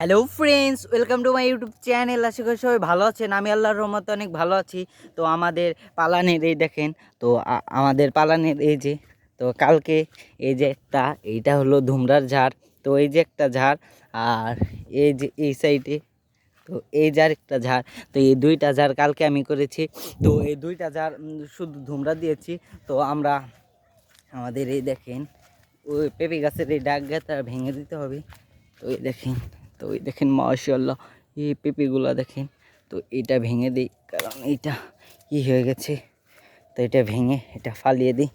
Hello friends welcome to my YouTube channel আশা করি সবাই ভালো আছেন। আমি আল্লাহর রহমতে অনেক ভালো আছি। তো আমাদের পালানের এই দেখেন, তো আমাদের পালানের এই যে, তো কালকে এই যে একটা, এইটা হলো ধুমরার ঝাড়। তো এই যে একটা ঝাড়, আর এই যে এই সাইডে, তো এই যার একটা ঝাড়। তো এই দুইটা ঝাড় কালকে আমি করেছি। তো এই দুইটা ঝাড় শুধু ধুমরা দিয়েছি। তো আমরা, আমাদের এই দেখেন, ওই পেঁপে গাছের এই ডাক গাছটা ভেঙে দিতে হবে। তো এই দেখেন তো ওই দেখেন মাশাল্লাহ এই পেঁপেগুলো দেখেন। তো এটা ভেঙে দিই, কারণ এইটা ই হয়ে গেছে? তো এটা ভেঙে, এটা ফালিয়ে দিই।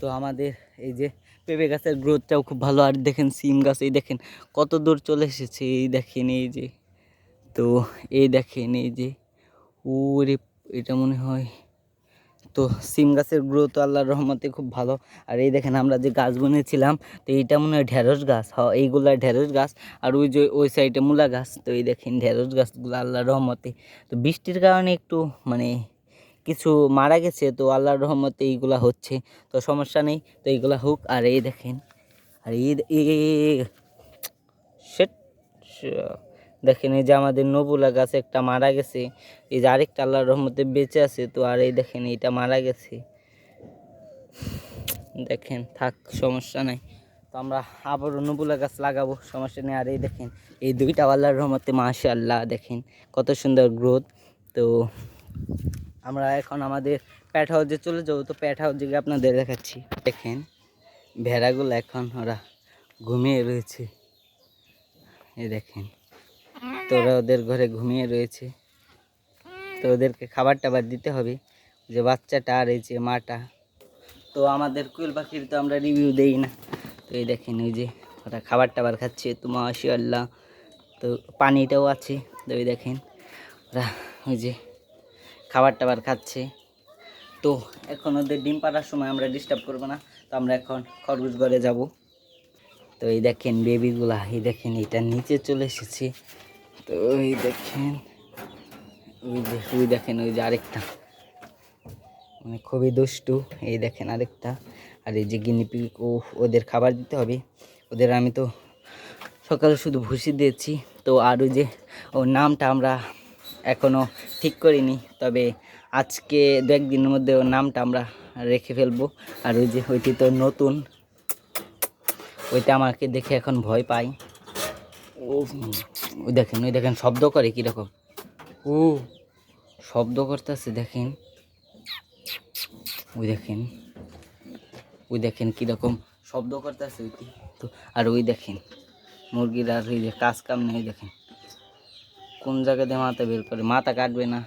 তো আমাদের এই যে পেঁপে গাছের গ্রোথটাও খুব ভালো। আর দেখেন, সিম গাছ, এই দেখেন, কত দূর চলে এসেছে। এই দেখেন, এই যে, তো এই দেখেন, এই যে, ওরে, এটা মনে হয় তো সিম গাছের গ্রোথ আল্লাহর রহমতে খুব ভালো আর এই দেখেন আমরা যে গাছ বুনেছিলাম তো এইটা মনে হয় ঢেঁড়স গাছ হ এইগুলা ঢেঁড়স গাছ আর ওই যে ওই সাইডে মূলা গাছ তো এই দেখেন ঢেঁড়স গাছগুলো আল্লাহর রহমতে তো বৃষ্টির কারণে একটু মানে কিছু মারা গেছে তো আল্লাহর রহমতে এইগুলা হচ্ছে তো সমস্যা নেই তো এইগুলা হোক আর এই দেখেন আর এই সেট দেখেন এই যে আমাদের নবুলা গাছ একটা মারা গেছে। এই যে আরেকটা আল্লাহর রহমতে বেঁচে আছে তো, আর এই দেখেন এইটা মারা গেছে। দেখেন, থাক, সমস্যা নাই। তো আমরা আবারও নবুলা গাছ লাগাবো, সমস্যা নেই। আর এই দেখেন, এই দুইটা আল্লাহর রহমতে মাশাআল্লাহ দেখেন, কত সুন্দর গ্রোথ। তো আমরা এখন আমাদের প্যাট হাউসে চলে যাব। তো প্যাট গিয়ে আপনাদের দেখাচ্ছি। দেখেন, ভেড়াগুলো এখন ওরা ঘুমিয়ে রয়েছে। এই দেখেন তো ওরা ওদের ঘরে ঘুমিয়ে রয়েছে। তো ওদেরকে খাবার টাবার দিতে হবে যে বাচ্চাটা আর এই যে মাটা। তো আমাদের কুইল পাখির তো আমরা রিভিউ দেই না। তো এই দেখেন ওই যে ওরা খাবার টাবার খাচ্ছে। তো মাশাআল্লাহ। তো পানিটাও আছে। তো ওই দেখেন ওরা ওই যে খাবার টাবার খাচ্ছে। তো এখন ওদের ডিম পাড়ার সময় আমরা ডিস্টার্ব করব না। তো আমরা এখন খরগোশ ঘরে যাব। তো এই দেখেন বেবিগুলা এই দেখেন এটা নিচে চলে এসেছে। তো ওই দেখেন, ওই ওই দেখেন, ওই যে আরেকটা। মানে খুবই দুষ্টু, এই দেখেন আরেকটা। আর এই যে গিনিপিক ও, ওদের খাবার দিতে হবে। ওদের আমি তো সকালে শুধু ভুসি দিয়েছি। তো আর ওই যে, ওর নামটা আমরা এখনও ঠিক করিনি। তবে আজকে দু একদিনের মধ্যে ওর নামটা আমরা রেখে ফেলব। আর ওই যে, ওইটি তো নতুন। ওইটা আমাকে দেখে এখন ভয় ও ওই দেখেন ওই দেখেন শব্দ করে কীরকম। ও। শব্দ করতেছে দেখেন। ওই দেখেন ওই দেখেন কীরকম শব্দ করতেছে ওইটি তো আর ওই দেখেন মুরগির আর ওই যে কাজ কাম নেই দেখেন। কোন জায়গাতে মাথা বের করে মাথা কাটবে না।